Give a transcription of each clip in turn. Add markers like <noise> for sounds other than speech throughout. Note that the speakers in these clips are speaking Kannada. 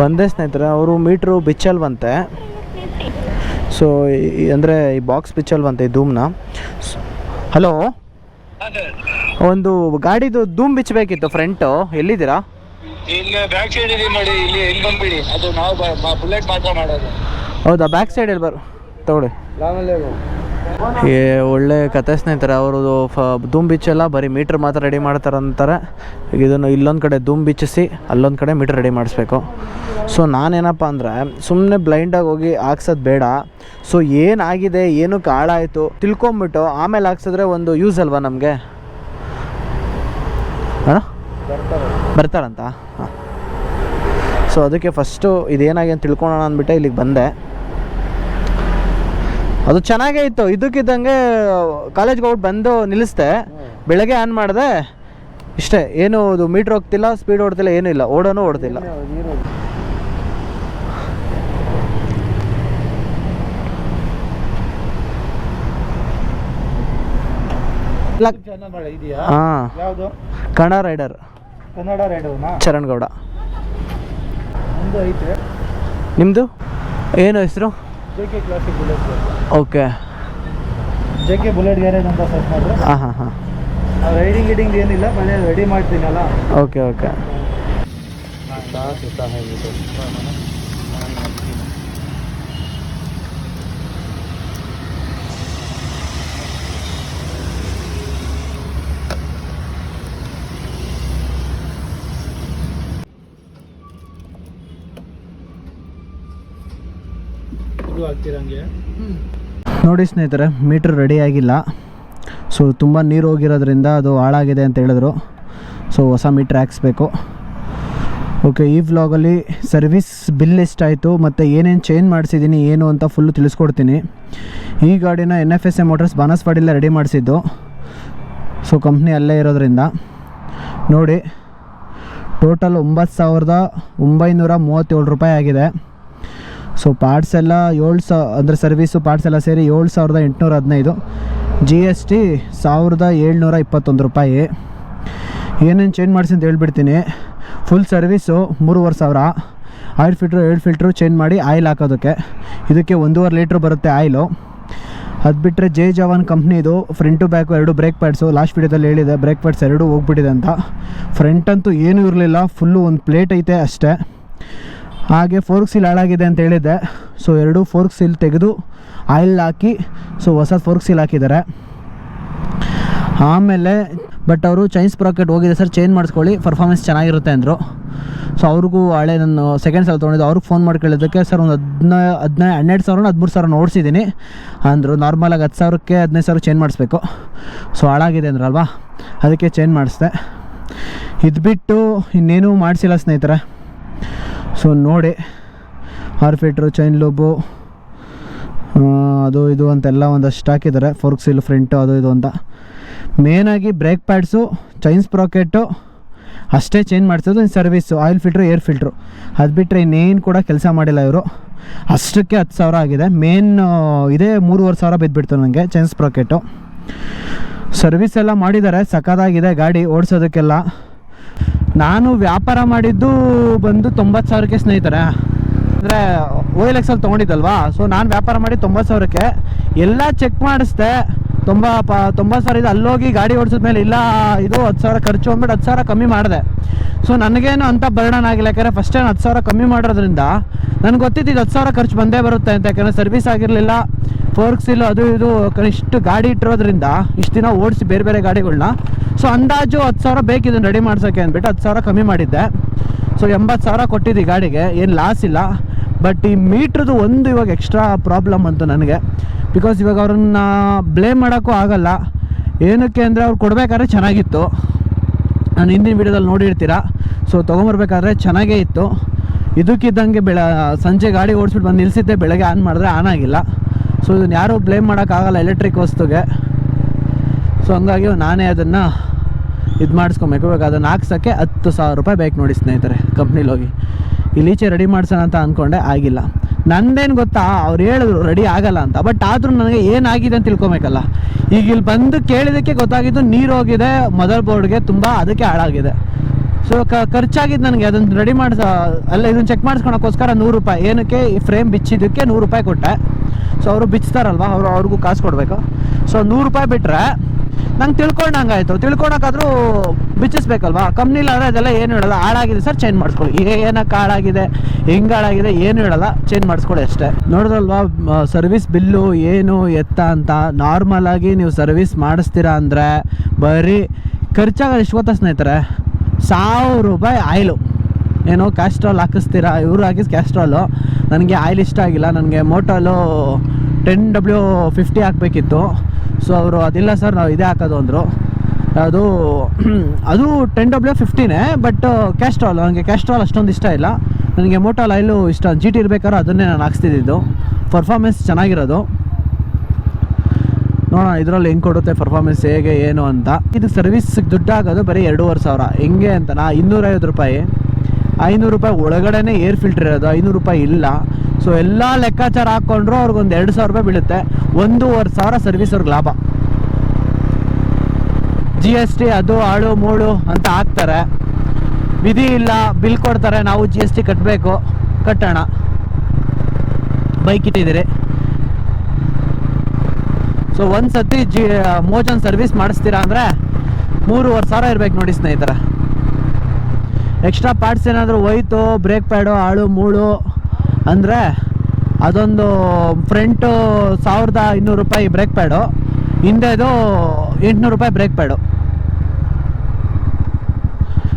ಬಂದೆ ಸ್ನೇಹಿತರೆ ಅವರು ಮೀಟ್ರು ಬಿಚ್ಚಲ್ವಂತೆ. ಸೊ ಅಂದರೆ ಈ ಬಾಕ್ಸ್ ಬಿಚ್ಚಲ್ವಂತೆ ಈ ಧೂಮ್ನ. ಹಲೋ? ಒಂದು ಗಾಡಿದು ಧೂಮ್ ಬಿಚ್ಚಬೇಕಿತ್ತು ಫ್ರಂಟು ಎಲ್ಲಿದ್ದೀರಾ? ಇಲ್ಲಿ ಬ್ಯಾಕ್ ಸೈಡ್ ನೋಡಿ ಇಲ್ಲಿ ಇಲ್ಲಿ ಬಂದ್ಬಿಡಿ. ಅದು ನಾವು ಬುಲೆಟ್ ಮಾತ್ರ ಮಾಡೋದು. ಹೌದಾ ಬ್ಯಾಕ್ ಸೈಡಲ್ಲಿ ಬರ್ ತಗೊಳ್ಳಿ. ಏ ಒಳ್ಳೆ ಕತೆ ಸ್ನೇಹಿತರೆ ಅವರು ಫ, ಧೂಮ್ ಬಿಚ್ಚಲ್ಲ ಬರೀ ಮೀಟ್ರ್ ಮಾತ್ರ ರೆಡಿ ಮಾಡ್ತಾರಂತಾರೆ ಅಂತಾರೆ. ಇದನ್ನು ಇಲ್ಲೊಂದು ಕಡೆ ಧೂಮ್ ಬೀಚಿಸಿ ಅಲ್ಲೊಂದು ಕಡೆ ಮೀಟ್ರ್ ರೆಡಿ ಮಾಡಿಸ್ಬೇಕು. ಸೊ ನಾನೇನಪ್ಪ ಅಂದರೆ ಸುಮ್ಮನೆ ಬ್ಲೈಂಡಾಗಿ ಹೋಗಿ ಹಾಕ್ಸೋದು ಬೇಡ. ಸೊ ಏನಾಗಿದೆ ಏನು ಕಾಳಾಯಿತು ತಿಳ್ಕೊಂಬಿಟ್ಟು ಆಮೇಲೆ ಹಾಕ್ಸಿದ್ರೆ ಒಂದು ಯೂಸ್ ಅಲ್ವಾ ನಮಗೆ? ಹಾಂ? ಬರ್ತಾರಂತ? ಹಾಂ. ಸೊ ಅದಕ್ಕೆ ಫಸ್ಟು ಇದೇನಾಗಿ ಅಂತ ತಿಳ್ಕೊಳೋಣ ಅಂದ್ಬಿಟ್ಟೆ ಇಲ್ಲಿಗೆ ಬಂದೆ. ಅದು ಚೆನ್ನಾಗೇ ಇತ್ತು. ಇದಕ್ಕಿದ್ದಂಗೆ ಕಾಲೇಜ್ಗೆ ಹೋಗಿ ಬಂದು ನಿಲ್ಲಿಸ್ದೆ. ಬೆಳಗ್ಗೆ ಆನ್ ಮಾಡಿದೆ? ಇಷ್ಟೇ ಏನು ಅದು ಮೀಟ್ರ್ ಹೋಗ್ತಿಲ್ಲ ಸ್ಪೀಡ್ ಓಡ್ತಿಲ್ಲ ಏನೂ ಇಲ್ಲ. ಓಡೋನು ಓಡ್ತಿಲ್ಲ. ಹಾಂ. ಕಣ ರೈಡರ್. ಕನ್ನಡ ಚರಣ್ ಗೌಡ. ನಿಮ್ಮದು ಏನು ಹೆಸರು? J K classic Bullet okay J K Bullet garage ಅಂತ ಸರ್ಚ್ ಮಾಡಿದ್ರೆ? ಹಾಂ ಹಾಂ ಹಾಂ. ರೈಡಿಂಗ್ ಗಿಡಿಂಗ್ ಏನಿಲ್ಲ ಮನೆ ರೆಡಿ ಮಾಡ್ತೀನಲ್ಲ ಓಕೆ ಓಕೆ ನೋಡಿ ಸ್ನೇಹಿತರೆ, ಮೀಟ್ರ್ ರೆಡಿ ಆಗಿಲ್ಲ. ಸೊ ತುಂಬ ನೀರು ಹೋಗಿರೋದ್ರಿಂದ ಅದು ಹಾಳಾಗಿದೆ ಅಂತ ಹೇಳಿದ್ರು. ಸೊ ಹೊಸ ಮೀಟ್ರ್ ಹಾಕ್ಸ್ಬೇಕು. ಓಕೆ ಈ ವ್ಲಾಗಲ್ಲಿ ಸರ್ವಿಸ್ ಬಿಲ್ ಎಷ್ಟಾಯಿತು ಮತ್ತು ಏನೇನು ಚೇಂಜ್ ಮಾಡಿಸಿದ್ದೀನಿ ಏನು ಅಂತ ಫುಲ್ಲು ತಿಳಿಸ್ಕೊಡ್ತೀನಿ. ಈ ಗಾಡಿನ N F S A motors ಬಾನಸ್ವಾಡಿಲ್ಲೇ ready ಮಾಡಿಸಿದ್ದು. ಸೊ ಕಂಪ್ನಿ ಅಲ್ಲೇ ಇರೋದ್ರಿಂದ. ನೋಡಿ ಟೋಟಲ್ ಒಂಬತ್ತು ಸಾವಿರದ ಒಂಬೈನೂರ ಮೂವತ್ತೇಳು ರೂಪಾಯಿ ಆಗಿದೆ. ಸೊ ಪಾರ್ಟ್ಸ್ ಎಲ್ಲ ಏಳು ಸಾ, ಅಂದರೆ ಸರ್ವೀಸು ಪಾರ್ಟ್ಸ್ ಎಲ್ಲ ಸೇರಿ ಏಳು ಸಾವಿರದ ಎಂಟುನೂರ ಹದಿನೈದು. ಜಿ ಎಸ್ ಟಿ ಸಾವಿರದ ಏಳ್ನೂರ ಇಪ್ಪತ್ತೊಂದು ರೂಪಾಯಿ. ಏನೇನು ಚೇಂಜ್ ಮಾಡಿಸಿ ಅಂತ ಹೇಳ್ಬಿಡ್ತೀನಿ. ಫುಲ್ ಸರ್ವೀಸು ಮೂರುವರೆ ಸಾವಿರ. ಆಯಿಲ್ ಫಿಲ್ಟ್ರು ಏಳು ಫಿಲ್ಟ್ರು ಚೇಂಜ್ ಮಾಡಿ ಆಯಿಲ್ ಹಾಕೋದಕ್ಕೆ. ಇದಕ್ಕೆ ಒಂದೂವರೆ ಲೀಟ್ರ್ ಬರುತ್ತೆ ಆಯಿಲು ಅದು ಬಿಟ್ಟರೆ ಜೆ ಜವಾನ್ ಕಂಪ್ನಿದು ಫ್ರಂಟು ಬ್ಯಾಕು ಎರಡು ಬ್ರೇಕ್ ಪ್ಯಾಡ್ಸು ಲಾಸ್ಟ್ ವೀಡಿಯೋದಲ್ಲಿ ಹೇಳಿದೆ ಬ್ರೇಕ್ ಪ್ಯಾಡ್ಸ್ ಎರಡು ಹೋಗ್ಬಿಟ್ಟಿದೆ ಅಂತ. ಫ್ರಂಟ್ ಅಂತೂ ಏನೂ ಇರಲಿಲ್ಲ ಫುಲ್ಲು ಒಂದು ಪ್ಲೇಟ್ ಐತೆ ಅಷ್ಟೇ. ಹಾಗೆ ಫೋರ್ಕ್ ಸೀಲ್ ಹಾಳಾಗಿದೆ ಅಂತ ಹೇಳಿದ್ದೆ. ಸೊ ಎರಡು ಫೋರ್ಕ್ ಸೀಲ್ ತೆಗೆದು ಆಯಿಲ್ ಹಾಕಿ ಸೊ ಹೊಸ ಫೋರ್ಕ್ ಸೀಲ್ ಹಾಕಿದ್ದಾರೆ. ಆಮೇಲೆ ಬಟ್ ಅವರು ಚೈನ್ಸ್ ಪ್ರಾಕೆಟ್ ಹೋಗಿದೆ ಸರ್ ಚೇಂಜ್ ಮಾಡಿಸ್ಕೊಳ್ಳಿ ಪರ್ಫಾರ್ಮೆನ್ಸ್ ಚೆನ್ನಾಗಿರುತ್ತೆ ಅಂದರು. ಸೊ ಅವ್ರಿಗೂ ಹಳೆ ನಾನು ಸೆಕೆಂಡ್ ಸಲ ತೊಗೊಂಡಿದ್ದು, ಅವ್ರಿಗೆ ಫೋನ್ ಮಾಡಿ ಕೇಳಿದ್ದಕ್ಕೆ ಸರ್ ಒಂದು ಹದಿನೈ ಹದಿನೈದು ಹನ್ನೆರಡು ಸಾವಿರ, ಹದಿಮೂರು ಸಾವಿರ ಓಡಿಸಿದ್ದೀನಿ ಅಂದರು ನಾರ್ಮಲಾಗಿ ಹತ್ತು ಸಾವಿರಕ್ಕೆ ಹದಿನೈದು ಸಾವಿರ ಚೇಂಜ್ ಮಾಡಿಸ್ಬೇಕು. ಸೊ ಹಾಳಾಗಿದೆ ಅಂದ್ರಲ್ವಾ? ಅದಕ್ಕೆ ಚೇಂಜ್ ಮಾಡಿಸ್ದೆ. ಇದು ಬಿಟ್ಟು ಇನ್ನೇನೂ ಮಾಡಿಸಿಲ್ಲ ಸ್ನೇಹಿತರೆ. ಸೊ ನೋಡಿ ಫಿಟ್ರ್ ಚೈನ್ ಲೋಬು ಅದು ಇದು ಅಂತೆಲ್ಲ ಒಂದಷ್ಟು ಹಾಕಿದ್ದಾರೆ. ಫೋರ್ಕ್ ಸಿಲ್ ಫ್ರಂಟು ಅದು ಇದು ಅಂತ. ಮೇನಾಗಿ ಬ್ರೇಕ್ ಪ್ಯಾಡ್ಸು ಚೈನ್ಸ್ ಪ್ರಾಕೆಟು ಅಷ್ಟೇ ಚೇಂಜ್ ಮಾಡಿಸೋದು service oil filter air filter ಅದು ಬಿಟ್ಟರೆ ಇನ್ನೇನು ಕೂಡ ಕೆಲಸ ಮಾಡಿಲ್ಲ ಇವರು. ಅಷ್ಟಕ್ಕೆ ಹತ್ತು ಸಾವಿರ ಆಗಿದೆ. ಮೇನ್ ಇದೇ ಮೂರುವರೆ ಸಾವಿರ ಬಿದ್ದುಬಿಡ್ತು ನನಗೆ ಚೈನ್ಸ್ ಪ್ರಾಕೆಟು ಸರ್ವಿಸ್ ಎಲ್ಲ ಮಾಡಿದ್ದಾರೆ. ಸಖತ್ತಾಗಿದೆ ಗಾಡಿ ಓಡಿಸೋದಕ್ಕೆಲ್ಲ. ನಾನು ವ್ಯಾಪಾರ ಮಾಡಿದ್ದು ಬಂದು ತೊಂಬತ್ತು ಸಾವಿರಕ್ಕೆ ಸ್ನೇಹಿತರೆ. ಅಂದರೆ ಓ ಎಲ್ ತೊಗೊಂಡಿದ್ದಲ್ವಾ? ಸೊ ನಾನು ವ್ಯಾಪಾರ ಮಾಡಿ ತೊಂಬತ್ತು ಸಾವಿರಕ್ಕೆ. ಎಲ್ಲ ಚೆಕ್ ಮಾಡಿಸ್ದೆ. ತುಂಬ, ಪ, ತೊಂಬತ್ತು ಸಾವಿರ ಇದು ಅಲ್ಲೋಗಿ ಗಾಡಿ ಓಡಿಸಿದ್ಮೇಲೆ ಇಲ್ಲ, ಇದು ಹತ್ತು ಸಾವಿರ ಖರ್ಚು ಅಂದ್ಬಿಟ್ಟು ಹತ್ತು ಸಾವಿರ ಕಮ್ಮಿ ಮಾಡಿದೆ. ಸೊ ನನಗೇನು ಅಂತ ಬರ್ಡನ್ ಆಗಿಲ್ಲ. ಯಾಕಂದರೆ ಫಸ್ಟ್ ಟೈಮ್ ಹತ್ತು ಸಾವಿರ ಕಮ್ಮಿ ಮಾಡೋದ್ರಿಂದ ನನಗೆ ಗೊತ್ತಿತ್ತು ಇದು ಹತ್ತು ಸಾವಿರ ಖರ್ಚು ಬಂದೇ ಬರುತ್ತೆ ಅಂತ. ಯಾಕಂದರೆ ಸರ್ವಿಸ್ ಆಗಿರಲಿಲ್ಲ ಫೋರ್ಕ್ಸ್ ಇಲ್ಲ, ಅದು ಇದು ಇಷ್ಟು ಗಾಡಿ ಇಟ್ಟಿರೋದ್ರಿಂದ ಇಷ್ಟು ದಿನ ಓಡಿಸಿ ಬೇರೆ ಬೇರೆ ಗಾಡಿಗಳನ್ನ ಸೊ ಅಂದಾಜು ಹತ್ತು ಸಾವಿರ ಬೇಕು ರೆಡಿ ಮಾಡ್ಸೋಕ್ಕೆ ಅಂದ್ಬಿಟ್ಟು ಹತ್ತು ಸಾವಿರ ಕಮ್ಮಿ ಮಾಡಿದ್ದೆ. ಸೊ ಎಂಬತ್ತು ಸಾವಿರ ಕೊಟ್ಟಿದ್ದು ಗಾಡಿಗೆ. ಏನು ಲಾಸ್ ಇಲ್ಲ. ಬಟ್ ಈ ಮೀಟ್ರದ್ದು ಒಂದು ಇವಾಗ ಎಕ್ಸ್ಟ್ರಾ ಪ್ರಾಬ್ಲಮ್ ಅಂತ ನನಗೆ. ಬಿಕಾಸ್ ಇವಾಗ ಅವ್ರನ್ನ ಬ್ಲೇಮ್ ಮಾಡೋಕ್ಕೂ ಆಗಲ್ಲ. ಏನಕ್ಕೆ ಅಂದರೆ ಅವ್ರು ಕೊಡಬೇಕಾದ್ರೆ ಚೆನ್ನಾಗಿತ್ತು. ನಾನು ಹಿಂದಿನ ವೀಡಿಯೋದಲ್ಲಿ ನೋಡಿರ್ತೀರ? ಸೊ ತೊಗೊಂಬರ್ಬೇಕಾದ್ರೆ ಚೆನ್ನಾಗೇ ಇತ್ತು. ಇದಕ್ಕಿದ್ದಂಗೆ ಬೆಳ, ಸಂಜೆ ಗಾಡಿ ಓಡಿಸ್ಬಿಟ್ಟು ಬಂದು ನಿಲ್ಲಿಸಿದ್ದೆ ಬೆಳಗ್ಗೆ ಆನ್ ಮಾಡಿದ್ರೆ ಆನ್ ಆಗಿಲ್ಲ. ಸೊ ಇದನ್ನು ಯಾರೂ ಬ್ಲೇಮ್ ಮಾಡೋಕ್ಕಾಗಲ್ಲ ಎಲೆಕ್ಟ್ರಿಕ್ ವಸ್ತುಗೆ. ಸೊ ಹಂಗಾಗಿ ನಾನೇ ಅದನ್ನು ಇದು ಮಾಡಿಸ್ಕೊಬೇಕು. ಇವಾಗ ಅದನ್ನು ಹಾಕ್ಸೋಕ್ಕೆ ಹತ್ತು ಸಾವಿರ ರೂಪಾಯಿ ಬೇಕು ನೋಡಿ ಸ್ನೇಹಿತರೆ ಕಂಪ್ನಿಲಿ ಹೋಗಿ. ಇಲ್ಲೀಚೆ ರೆಡಿ ಮಾಡ್ಸೋಣ ಅಂತ ಅಂದ್ಕೊಂಡೆ ಆಗಿಲ್ಲ. ನಂದೇನು ಗೊತ್ತಾ, ಅವ್ರು ಹೇಳಿದ್ರು ರೆಡಿ ಆಗಲ್ಲ ಅಂತ. ಬಟ್ ಆದರೂ ನನಗೆ ಏನಾಗಿದೆ ಅಂತ ತಿಳ್ಕೊಬೇಕಲ್ಲ. ಈಗ ಇಲ್ಲಿ ಬಂದು ಕೇಳಿದ್ದಕ್ಕೆ ಗೊತ್ತಾಗಿದ್ದು ನೀರು ಹೋಗಿದೆ ಮದರ್ ಬೋರ್ಡ್ಗೆ ತುಂಬ ಅದಕ್ಕೆ ಹಾಳಾಗಿದೆ. ಸೊ ಕ ಖರ್ಚಾಗಿದ್ದು ನನಗೆ ಅದನ್ನು ರೆಡಿ ಮಾಡಿಸ, ಅಲ್ಲ ಇದನ್ನು ಚೆಕ್ ಮಾಡಿಸ್ಕೊಳಕ್ಕೋಸ್ಕರ ನೂರು ರೂಪಾಯಿ. ಏನಕ್ಕೆ, ಈ ಫ್ರೇಮ್ ಬಿಚ್ಚಿದ್ದಕ್ಕೆ ನೂರು ರೂಪಾಯಿ ಕೊಟ್ಟೆ. ಸೊ ಅವರು ಬಿಚ್ತಾರಲ್ವ, ಅವರು ಅವ್ರಿಗೂ ಕಾಸು ಕೊಡಬೇಕು. ಸೊ ನೂರು ರೂಪಾಯಿ ಬಿಟ್ಟರೆ ನಂಗೆ ತಿಳ್ಕೊಂಡಂಗಾಯ್ತು ತಿಳ್ಕೊಳಕ್ಕಾದ್ರೂ ಬಿಚ್ಚಿಸ್ಬೇಕಲ್ವಾ? ಕಂಪ್ನಿಲಾದರೆ ಅದೆಲ್ಲ ಏನು ಹೇಳಲ್ಲ. ಹಾಳಾಗಿದೆ ಸರ್ ಚೇಂಜ್ ಮಾಡಿಸ್ಕೊಳ್ಳಿ. ಏನಕ್ಕೆ ಹಾಳಾಗಿದೆ? ಹೆಂಗೆ ಹಾಳಾಗಿದೆ? ಏನು ಹೇಳಲ್ಲ. ಚೇಂಜ್ ಮಾಡಿಸ್ಕೊಳ್ಳಿ ಅಷ್ಟೇ. ನೋಡಿದ್ರಲ್ವಾ ಸರ್ವಿಸ್ ಬಿಲ್ಲು ಏನು ಎತ್ತ ಅಂತ? ನಾರ್ಮಲಾಗಿ ನೀವು ಸರ್ವಿಸ್ ಮಾಡಿಸ್ತೀರಾ ಅಂದರೆ ಬರೀ ಖರ್ಚಾಗ ಎಷ್ಟು ಗೊತ್ತಾ ಸ್ನೇಹಿತರೆ, ಸಾವಿರ ರೂಪಾಯಿ ಆಯಿಲು. ಏನೋ ಕ್ಯಾಸ್ಟ್ರಾಲ್ ಹಾಕಿಸ್ತೀರಾ? ಇವರು ಹಾಕಿಸ್ ಕ್ಯಾಸ್ಟ್ರಾಲು ನನಗೆ ಆಯಿಲ್ ಇಷ್ಟ ಆಗಿಲ್ಲ. ನನಗೆ ಮೋಟಲು ಟೆನ್ ಡಬ್ಲ್ಯೂ ಫಿಫ್ಟಿ ಹಾಕಬೇಕಿತ್ತು. ಸೊ ಅವರು ಅದಿಲ್ಲ ಸರ್ ನಾವು ಇದೇ ಹಾಕೋದು ಅಂದರು. ಅದು <clears throat> ಅದು ಟೆನ್ ಡಬ್ಲ್ಯೂ ಫಿಫ್ಟಿನೇ ಬಟ್ ಕ್ಯಾಸ್ಟ್ರಾಲ್ ನನಗೆ ಕ್ಯಾಸ್ಟ್ರಾಲ್ ಅಷ್ಟೊಂದು ಇಷ್ಟ ಇಲ್ಲ. ನನಗೆ ಮೋಟಾಲ್ ಆಯಿಲು ಇಷ್ಟ. ಜಿ ಟಿ ಇರಬೇಕಾದ್ರೆ ಅದನ್ನೇ ನಾನು ಹಾಕ್ಸ್ತಿದ್ದು ಪರ್ಫಾರ್ಮೆನ್ಸ್ ಚೆನ್ನಾಗಿರೋದು. ನೋಡೋಣ, ಇದರಲ್ಲಿ ಹೆಂಗೆ ಕೊಡುತ್ತೆ ಪರ್ಫಾರ್ಮೆನ್ಸ್ ಹೇಗೆ, ಏನು ಅಂತ. ಇದು ಸರ್ವಿಸ್ಗೆ ದುಡ್ಡು ಆಗೋದು ಬರೀ ಎರಡೂವರೆ ಸಾವಿರ. ಹೆಂಗೆ ಅಂತ ನಾ ಇನ್ನೂರೈವತ್ತು ರೂಪಾಯಿ. ಐನೂರು ರೂಪಾಯಿ ಒಳಗಡೆನೇ ಏರ್ ಫಿಲ್ಟರ್ ಇರೋದು. ಐನೂರು ರೂಪಾಯಿ ಇಲ್ಲ. ಸೊ ಎಲ್ಲ ಲೆಕ್ಕಾಚಾರ ಹಾಕ್ಕೊಂಡ್ರು ಅವ್ರಿಗೊಂದು ಎರಡು ಸಾವಿರ ರೂಪಾಯಿ ಬೀಳುತ್ತೆ. ಒಂದೂವರೆ ಸಾವಿರ ಸರ್ವಿಸ್ ಅವ್ರಿಗೆ ಲಾಭ. ಜಿ ಎಸ್ ಟಿ ಅದು, ಆಳು, ಮೂಳು ಅಂತ ಹಾಕ್ತಾರೆ. ವಿಧಿ ಇಲ್ಲ, ಬಿಲ್ ಕೊಡ್ತಾರೆ, ನಾವು ಜಿ ಎಸ್ ಟಿ ಕಟ್ಟಬೇಕು ಕಟ್ಟೋಣ. ಬೈಕ್ ಇಟ್ಟಿದ್ದೀರಿ. ಸೊ ಒಂದು ಸತಿ ಜಿ ಮೋಜನ್ ಸರ್ವಿಸ್ ಮಾಡಿಸ್ತೀರಾ ಅಂದರೆ ಮೂರುವರೆ ಸಾವಿರ ಇರ್ಬೇಕು ನೋಡಿ ಸ್ನೇಹಿತರೆ. ಎಕ್ಸ್ಟ್ರಾ ಪಾರ್ಟ್ಸ್ ಏನಾದರೂ ಹೋಯ್ತು ಬ್ರೇಕ್ ಪ್ಯಾಡು ಆಳು, ಮೂಳು ಅಂದರೆ ಅದೊಂದು ಫ್ರಂಟು ಸಾವಿರದ ಇನ್ನೂರು ರೂಪಾಯಿ ಬ್ರೇಕ್ ಪ್ಯಾಡು ಹಿಂದೆದು ಎಂಟುನೂರು ರೂಪಾಯಿ ಬ್ರೇಕ್ ಪ್ಯಾಡು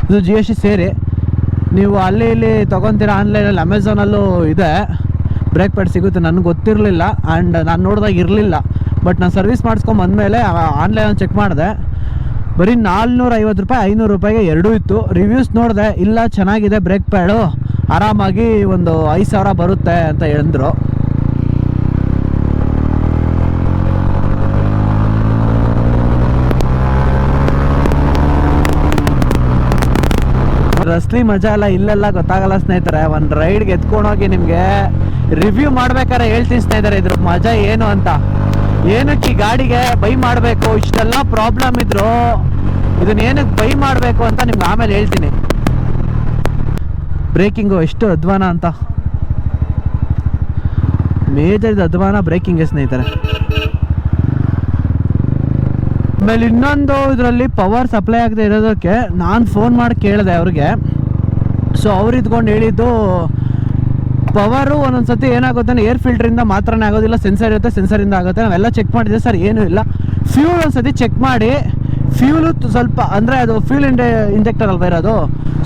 ಇದು ಜಿ ಎಸ್ ಟಿ ಸೇರಿ. ನೀವು ಅಲ್ಲಿ ಇಲ್ಲಿ ತೊಗೊತೀರಾ ಆನ್ಲೈನಲ್ಲಿ ಅಮೆಝಾನಲ್ಲೂ ಇದೆ. ಬ್ರೇಕ್ ಪ್ಯಾಡ್ ಸಿಗುತ್ತೆ, ನನಗೆ ಗೊತ್ತಿರಲಿಲ್ಲ. ಆ್ಯಂಡ್ ನಾನು ನೋಡಿದಾಗ ಇರಲಿಲ್ಲ. ಬಟ್ ನಾನು ಸರ್ವಿಸ್ ಮಾಡಿಸ್ಕೊಂಡ್ ಬಂದಮೇಲೆ ಆನ್ಲೈನಲ್ಲಿ ಚೆಕ್ ಮಾಡಿದೆ. ಬರೀ ನಾಲ್ನೂರ ಐವತ್ತು ರೂಪಾಯಿ, ಐನೂರು ರೂಪಾಯಿಗೆ ಎರಡೂ ಇತ್ತು. ರಿವ್ಯೂಸ್ ನೋಡಿದೆ, ಇಲ್ಲ, ಚೆನ್ನಾಗಿದೆ ಬ್ರೇಕ್ ಪ್ಯಾಡು ಆರಾಮಾಗಿ ಒಂದು ಐದು ಸಾವಿರ ಬರುತ್ತೆ ಅಂತ ಹೇಳಿದ್ರು. ರಸ್ಲಿ ಮಜಾ ಎಲ್ಲ ಇಲ್ಲೆಲ್ಲ ಗೊತ್ತಾಗಲ್ಲ ಸ್ನೇಹಿತರೆ, ಒಂದು ರೈಡ್ಗೆ ಎತ್ಕೊಂಡೋಗಿ ನಿಮಗೆ ರಿವ್ಯೂ ಮಾಡ್ಬೇಕಾದ್ರೆ ಹೇಳ್ತೀನಿ ಸ್ನೇಹಿತರೆ, ಇದ್ರ ಮಜಾ ಏನು ಅಂತ. ಏನಕ್ಕೆ ಈ ಗಾಡಿಗೆ ಬೈ ಮಾಡಬೇಕು, ಇಷ್ಟೆಲ್ಲ ಪ್ರಾಬ್ಲಮ್ ಇದ್ರು, ಇದನ್ನ ಏನಕ್ಕೆ ಬೈ ಮಾಡಬೇಕು ಅಂತ ನಿಮ್ಗೆ ಆಮೇಲೆ ಹೇಳ್ತೀನಿ. ಬ್ರೇಕಿಂಗು ಎಷ್ಟು ಅಧ್ವಾನ ಅಂತ? ಮೇಜರ್ ಅಧ್ವಾನ ಬ್ರೇಕಿಂಗ್ ಸ್ನೇಹಿತರೆ. ಆಮೇಲೆ ಇನ್ನೊಂದು ಇದರಲ್ಲಿ ಪವರ್ ಸಪ್ಲೈ ಆಗದೆ ಇರೋದಕ್ಕೆ ನಾನು ಫೋನ್ ಮಾಡಿ ಕೇಳಿದೆ ಅವ್ರಿಗೆ. ಸೊ ಅವ್ರು ಇದ್ಕೊಂಡು ಹೇಳಿದ್ದು, ಪವರು ಒಂದೊಂದು ಸತಿ ಏನಾಗುತ್ತೆ ಏರ್ ಫಿಲ್ಟ್ರಿಂದ ಮಾತ್ರನೇ ಆಗೋದಿಲ್ಲ ಸೆನ್ಸರ್ ಇರುತ್ತೆ ಸೆನ್ಸರಿಂದ ಆಗುತ್ತೆ, ನಾವೆಲ್ಲ ಚೆಕ್ ಮಾಡಿದ್ದೆ ಸರ್ ಏನೂ ಇಲ್ಲ. ಫ್ಯೂಲ್ ಒಂದು ಸತಿ ಚೆಕ್ ಮಾಡಿ ಫ್ಯೂಲು ಸ್ವಲ್ಪ ಅಂದರೆ ಅದು ಫ್ಯೂಲ್ ಇಂಡೆ ಇಂಜೆಕ್ಟರ್ ಅಲ್ವಾ ಇರೋದು?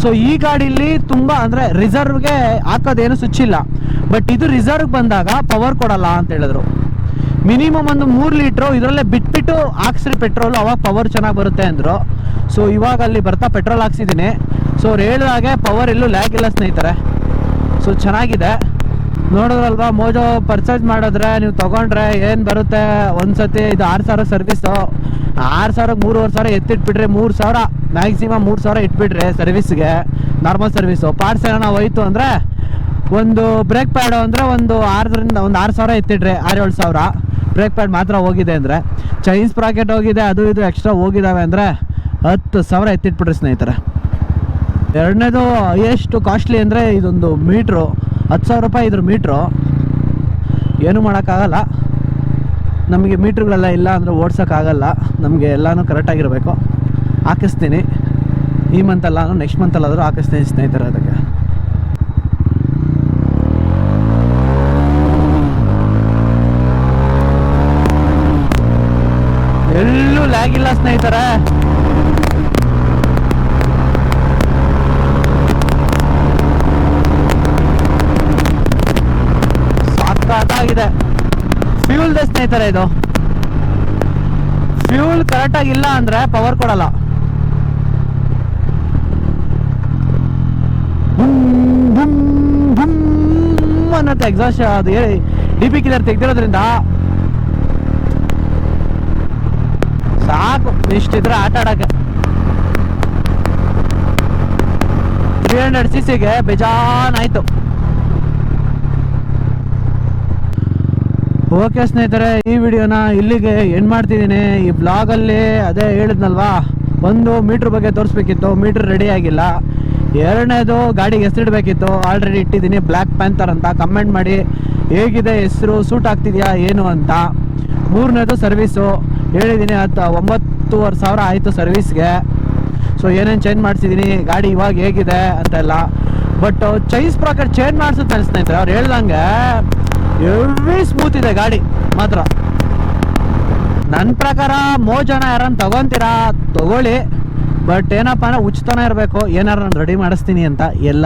ಸೊ ಈ ಗಾಡೀಲಿ ತುಂಬ ಅಂದರೆ ರಿಸರ್ವ್ಗೆ ಹಾಕೋದೇನು ಸ್ವಿಚ್ ಇಲ್ಲ ಬಟ್ ಇದು ರಿಸರ್ವ್ ಬಂದಾಗ ಪವರ್ ಕೊಡಲ್ಲ ಅಂತ ಹೇಳಿದ್ರು. ಮಿನಿಮಮ್ ಒಂದು ಮೂರು ಲೀಟ್ರು ಇದರಲ್ಲೇ ಬಿಟ್ಬಿಟ್ಟು ಹಾಕ್ಸ್ರಿ ಪೆಟ್ರೋಲ್ ಅವಾಗ ಪವರ್ ಚೆನ್ನಾಗಿ ಬರುತ್ತೆ ಅಂದರು. ಸೊ ಇವಾಗ ಅಲ್ಲಿ ಬರ್ತಾ ಪೆಟ್ರೋಲ್ ಹಾಕ್ಸಿದ್ದೀನಿ. ಸೊ ಅವ್ರು ಹೇಳಿದಾಗೆ ಪವರ್ ಎಲ್ಲೂ ಲ್ಯಾಗ್ ಇಲ್ಲ ಸ್ನೇಹಿತರೆ. ಸೊ ಚೆನ್ನಾಗಿದೆ. ನೋಡಿದ್ರಲ್ವಾ, ಮೋಜೋ ಪರ್ಚೇಸ್ ಮಾಡಿದ್ರೆ ನೀವು ತಗೊಂಡ್ರೆ ಏನು ಬರುತ್ತೆ? ಒಂದ್ಸತಿ ಇದು ಆರು ಸಾವಿರ ಸರ್ವಿಸು ಆರು ಸಾವಿರಕ್ಕೆ ಮೂರುವರೆ ಸಾವಿರ ಎತ್ತಿಟ್ಬಿಟ್ರೆ ಮೂರು ಸಾವಿರ ಮ್ಯಾಕ್ಸಿಮಮ್ ಮೂರು ಸಾವಿರ ಇಟ್ಬಿಟ್ರೆ ಸರ್ವಿಸ್ಗೆ ನಾರ್ಮಲ್ ಸರ್ವಿಸು ಪಾರ್ಟ್ಸ್ ಏನೋ ಹೋಯ್ತು ಅಂದರೆ, ಒಂದು ಬ್ರೇಕ್ ಪ್ಯಾಡ್ ಅಂದರೆ ಒಂದು ಆರರಿಂದ, ಒಂದು ಆರು ಸಾವಿರ ಎತ್ತಿಟ್ರೆ ಆರು ಏಳು ಸಾವಿರ. ಬ್ರೇಕ್ ಪ್ಯಾಡ್ ಮಾತ್ರ ಹೋಗಿದೆ ಅಂದರೆ ಚೈನ್ಸ್ ಪ್ರಾಕೆಟ್ ಹೋಗಿದೆ, ಅದು ಇದು ಎಕ್ಸ್ಟ್ರಾ ಹೋಗಿದ್ದಾವೆ ಅಂದರೆ, ಹತ್ತು ಸಾವಿರ ಎತ್ತಿಟ್ಬಿಟ್ರಿ ಸ್ನೇಹಿತರೆ. ಎರಡನೇದು, ಎಷ್ಟು ಕಾಸ್ಟ್ಲಿ ಅಂದರೆ ಇದೊಂದು ಮೀಟ್ರು ಹತ್ತು ಸಾವಿರ ರೂಪಾಯಿ ಇದ್ರ ಮೀಟ್ರು. ಏನೂ ಮಾಡೋಕ್ಕಾಗಲ್ಲ. ನಮಗೆ ಮೀಟ್ರ್ಗಳೆಲ್ಲ ಇಲ್ಲ ಅಂದರೆ ಓಡ್ಸೋಕ್ಕಾಗಲ್ಲ. ನಮಗೆ ಎಲ್ಲನೂ ಕರೆಕ್ಟಾಗಿರಬೇಕು ಹಾಕಿಸ್ತೀನಿ. ಈ ಮಂತಲ್ಲ ನೆಕ್ಸ್ಟ್ ಮಂತಲ್ಲಾದರೂ ಹಾಕಿಸ್ತೀನಿ ಸ್ನೇಹಿತರೆ ಅದಕ್ಕೆ. ಎಲ್ಲೂ ಲ್ಯಾಗಿಲ್ಲ ಸ್ನೇಹಿತರೆ. ಸಖತ್ತಾಗಿದೆ ದ ಸ್ನೇಹಿತರೆ ಇದು. ಫ್ಯೂಲ್ ಕರೆಕ್ಟಾಗಿ ಇಲ್ಲ ಅಂದ್ರೆ ಪವರ್ ಕೊಡಲ್ಲ. ಅನ್ನತ್ತೆ ಎಕ್ಸಾಸ್ಟ್ ಅದು ಡಿ ಪಿ ಕಿಲರ್ ತೆಗ್ದಿರೋದ್ರಿಂದ. ಸಾಕು, ಇಷ್ಟಿದ್ರೆ ಆಟ ಆಡಕ್ಕೆ. ತ್ರೀ ಹಂಡ್ರೆಡ್ ಸಿ ಸಿಗೆ ಬೇಜಾನಾಯ್ತು. ಓಕೆ ಸ್ನೇಹಿತರೆ, ಈ ವಿಡಿಯೋನ ಇಲ್ಲಿಗೆ ಎಂಡ್ ಮಾಡ್ತಿದ್ದೀನಿ. ಈ ಬ್ಲಾಗಲ್ಲಿ ಅದೇ ಹೇಳಿದ್ನಲ್ವಾ, ಒಂದು ಮೀಟ್ರ್ ಬಗ್ಗೆ ತೋರಿಸ್ಬೇಕಿತ್ತು ಮೀಟ್ರ್ ರೆಡಿ ಆಗಿಲ್ಲ. ಎರಡನೇದು ಗಾಡಿಗೆ ಹೆಸರಿಡಬೇಕಿತ್ತು ಆಲ್ರೆಡಿ ಇಟ್ಟಿದ್ದೀನಿ ಬ್ಲ್ಯಾಕ್ ಪ್ಯಾಂಥರ್ ಅಂತ. ಕಮೆಂಟ್ ಮಾಡಿ, ಹೇಗಿದೆ, ಹೆಸರು ಸೂಟ್ ಆಗ್ತಿದೆಯಾ, ಏನು ಅಂತ. ಮೂರನೇದು ಸರ್ವೀಸು ಹೇಳಿದ್ದೀನಿ, ಹತ್ತು, ಒಂಬತ್ತೂವರೆ ಸಾವಿರ ಆಯಿತು ಸರ್ವೀಸ್ಗೆ ಸೊ ಏನೇನು ಚೇಂಜ್ ಮಾಡಿಸಿದ್ದೀನಿ ಗಾಡಿ ಇವಾಗ ಹೇಗಿದೆ ಅಂತೆಲ್ಲ. ಬಟ್ ಚೈಸ್ ಪ್ರಕಾರ ಚೇಂಜ್ ಮಾಡಿಸುತ್ತೆ ಅನಿಸ್ತಾ ಅವ್ರು ಹೇಳ್ದಂಗೆ ಎವ್ರಿ ಸ್ಮೂತ್ ಇದೆ ಗಾಡಿ, ಮಾತ್ರ. ನನ್ನ ಪ್ರಕಾರ ಮೂರು ಜನ ಯಾರನ್ನ ತಗೊಂತೀರಾ, ತಗೊಳ್ಳಿ. ಬಟ್ ಏನಪ್ಪ ಅಂದ್ರೆ ಉಚಿತನ ಇರಬೇಕು. ಏನಾರು ನಾನು ರೆಡಿ ಮಾಡಿಸ್ತೀನಿ ಅಂತ ಎಲ್ಲ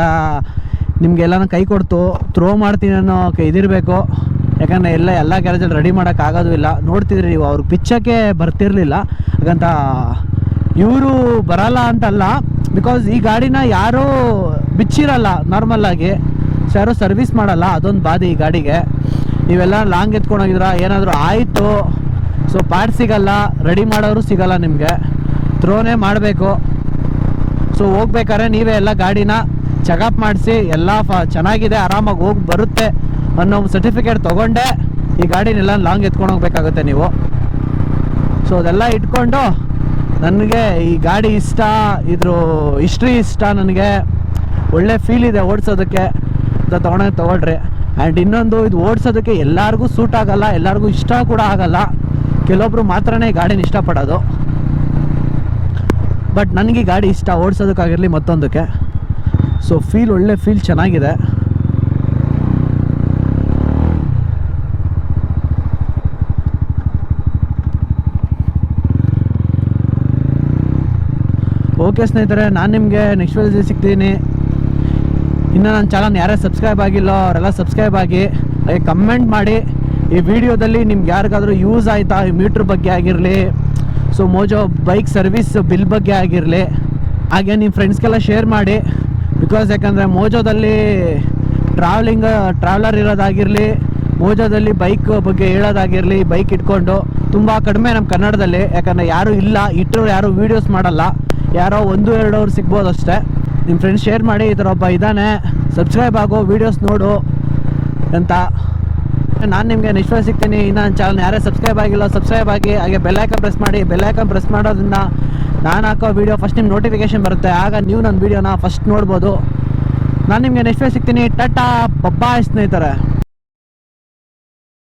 ನಿಮಗೆಲ್ಲನ ಕೈ ಕೊಡ್ತು. ಥ್ರೋ ಮಾಡ್ತೀನಿ ಅನ್ನೋ ಇದಿರಬೇಕು. ಯಾಕಂದರೆ ಎಲ್ಲ ಎಲ್ಲ ಗ್ಯಾರೇಜಲ್ಲಿ ರೆಡಿ ಮಾಡೋಕ್ಕಾಗೋದು ಇಲ್ಲ. ನೋಡ್ತಿದ್ರಿ ನೀವು ಅವ್ರಿಗೆ ಪಿಚ್ಚಕ್ಕೆ ಬರ್ತಿರ್ಲಿಲ್ಲ. ಹಾಗಂತ ಇವರು ಬರಲ್ಲ ಅಂತಲ್ಲ. ಬಿಕಾಸ್ ಈ ಗಾಡಿನ ಯಾರೂ ಬಿಚ್ಚಿರಲ್ಲ ನಾರ್ಮಲ್ಲಾಗಿ ಸೊ ಯಾರೂ ಸರ್ವಿಸ್ ಮಾಡಲ್ಲ, ಅದೊಂದು ಬಾಧೆ ಈ ಗಾಡಿಗೆ. ನೀವೆಲ್ಲ ಲಾಂಗ್ ಎತ್ಕೊಂಡು ಹೋಗಿದ್ರ? ಏನಾದರೂ ಆಯಿತು? ಸೊ ಪಾರ್ಟ್ ಸಿಗಲ್ಲ. ರೆಡಿ ಮಾಡೋರು ಸಿಗಲ್ಲ ನಿಮಗೆ. ಥ್ರೋನೇ ಮಾಡಬೇಕು. ಸೊ ಹೋಗ್ಬೇಕಾದ್ರೆ ನೀವೇ ಎಲ್ಲ ಗಾಡಿನ ಚೆಕಪ್ ಮಾಡಿಸಿ, ಎಲ್ಲ ಫ, ಚೆನ್ನಾಗಿದೆ, ಆರಾಮಾಗಿ ಹೋಗಿ ಬರುತ್ತೆ ಅನ್ನೋ ಸರ್ಟಿಫಿಕೇಟ್ ತೊಗೊಂಡೆ. ಈ ಗಾಡಿನೆಲ್ಲ ಲಾಂಗ್ ಎತ್ಕೊಂಡು ಹೋಗ್ಬೇಕಾಗುತ್ತೆ ನೀವು. ಸೊ ಅದೆಲ್ಲ ಇಟ್ಕೊಂಡು ನನಗೆ ಈ ಗಾಡಿ ಇಷ್ಟ, ಇದ್ರ ಹಿಸ್ಟ್ರಿ ಇಷ್ಟ ನನಗೆ. ಒಳ್ಳೆ ಫೀಲ್ ಇದೆ ಓಡಿಸೋದಕ್ಕೆ. ಅಂತ ತೊಗೊಂಡೋಗಿ ತೊಗೊಳ್ರಿ. ಆ್ಯಂಡ್ ಇನ್ನೊಂದು, ಇದು ಓಡಿಸೋದಕ್ಕೆ ಎಲ್ಲರಿಗೂ ಸೂಟ್ ಆಗಲ್ಲ, ಎಲ್ಲರಿಗೂ ಇಷ್ಟ ಕೂಡ ಆಗಲ್ಲ. ಕೆಲವೊಬ್ರು ಮಾತ್ರನೇ ಗಾಡಿನ ಇಷ್ಟಪಡೋದು. ಬಟ್ ನನಗೆ ಗಾಡಿ ಇಷ್ಟ, ಓಡಿಸೋದಕ್ಕಾಗಿರಲಿ ಮತ್ತೊಂದಕ್ಕೆ. ಸೊ ಫೀಲ್ ಒಳ್ಳೆ ಫೀಲ್ ಚೆನ್ನಾಗಿದೆ. ಓಕೆ ಸ್ನೇಹಿತರೆ, ನಾನು ನಿಮಗೆ ನೆಕ್ಸ್ಟ್ ವೆಲ್ಸಿ ಸಿಗ್ತೀನಿ. ಇನ್ನು ನನ್ನ ಚಾನಲ್ ಯಾರೇ ಸಬ್ಸ್ಕ್ರೈಬ್ ಆಗಿಲ್ಲ, ಅವರೆಲ್ಲ ಸಬ್ಸ್ಕ್ರೈಬ್ ಆಗಿ ಕಮೆಂಟ್ ಮಾಡಿ. ಈ ವಿಡಿಯೋದಲ್ಲಿ ನಿಮ್ಗೆ ಯಾರಿಗಾದರೂ ಯೂಸ್ ಆಯಿತಾ? ಈ ಮೀಟ್ರ್ ಬಗ್ಗೆ ಆಗಿರಲಿ so Mojo bike service bill ಬಗ್ಗೆ ಆಗಿರಲಿ, ಹಾಗೆ ನಿಮ್ಮ ಫ್ರೆಂಡ್ಸ್ಗೆಲ್ಲ ಶೇರ್ ಮಾಡಿ. ಬಿಕಾಸ್ ಯಾಕಂದರೆ ಮೋಜೋದಲ್ಲಿ ಟ್ರಾವೆಲಿಂಗ್ ಟ್ರಾವೆಲರ್ ಇರೋದಾಗಿರಲಿ ಮೋಜೋದಲ್ಲಿ ಬೈಕ್ ಬಗ್ಗೆ ಹೇಳೋದಾಗಿರಲಿ ಬೈಕ್ ಇಟ್ಕೊಂಡು, ತುಂಬ ಕಡಿಮೆ ನಮ್ಮ ಕನ್ನಡದಲ್ಲಿ. ಯಾಕಂದರೆ ಯಾರೂ ಇಲ್ಲ ಇಟ್ಟರು ಯಾರೂ ವೀಡಿಯೋಸ್ ಮಾಡಲ್ಲ. ಯಾರೋ ಒಂದು, ಎರಡು ಅವ್ರು ಸಿಗ್ಬೋದು ಅಷ್ಟೇ. ನಿಮ್ಮ ಫ್ರೆಂಡ್ಸ್ ಶೇರ್ ಮಾಡಿ, ಈ ಥರ ಒಬ್ಬ ಇದ್ದಾನೆ ಸಬ್ಸ್ಕ್ರೈಬ್ ಆಗೋ ವೀಡಿಯೋಸ್ ನೋಡು ಅಂತ. ನಾನು ನಿಮಗೆ ನೆಕ್ಸ್ಟ್ ಸಿಗ್ತೀನಿ. ಇನ್ನು ನನ್ನ ಚಾನಲ್ ಯಾರೇ ಸಬ್ಸ್ಕ್ರೈಬ್ ಆಗಿಲ್ಲ ಸಬ್ಸ್ಕ್ರೈಬ್ ಆಗಿ, ಹಾಗೆ ಬೆಲ್ಲೈಕನ್ ಪ್ರೆಸ್ ಮಾಡಿ ಬೆಲ್ಲೈಕನ್ ಪ್ರೆಸ್ ಮಾಡೋದ್ರಿಂದ ನಾನು ಹಾಕೋ ವೀಡಿಯೋ ಫಸ್ಟ್ ನಿಮ್ಗೆ ನೋಟಿಫಿಕೇಷನ್ ಬರುತ್ತೆ. ಆಗ ನೀವು ನನ್ನ ವೀಡಿಯೋನ ಫಸ್ಟ್ ನೋಡ್ಬೋದು. ನಾನು ನಿಮಗೆ ನೆಕ್ಸ್ಟ್ ಸಿಗ್ತೀನಿ. ಟಾಟಾ ಬಬ್ಬಾಯ್ ಸ್ನೇಹಿತರೆ.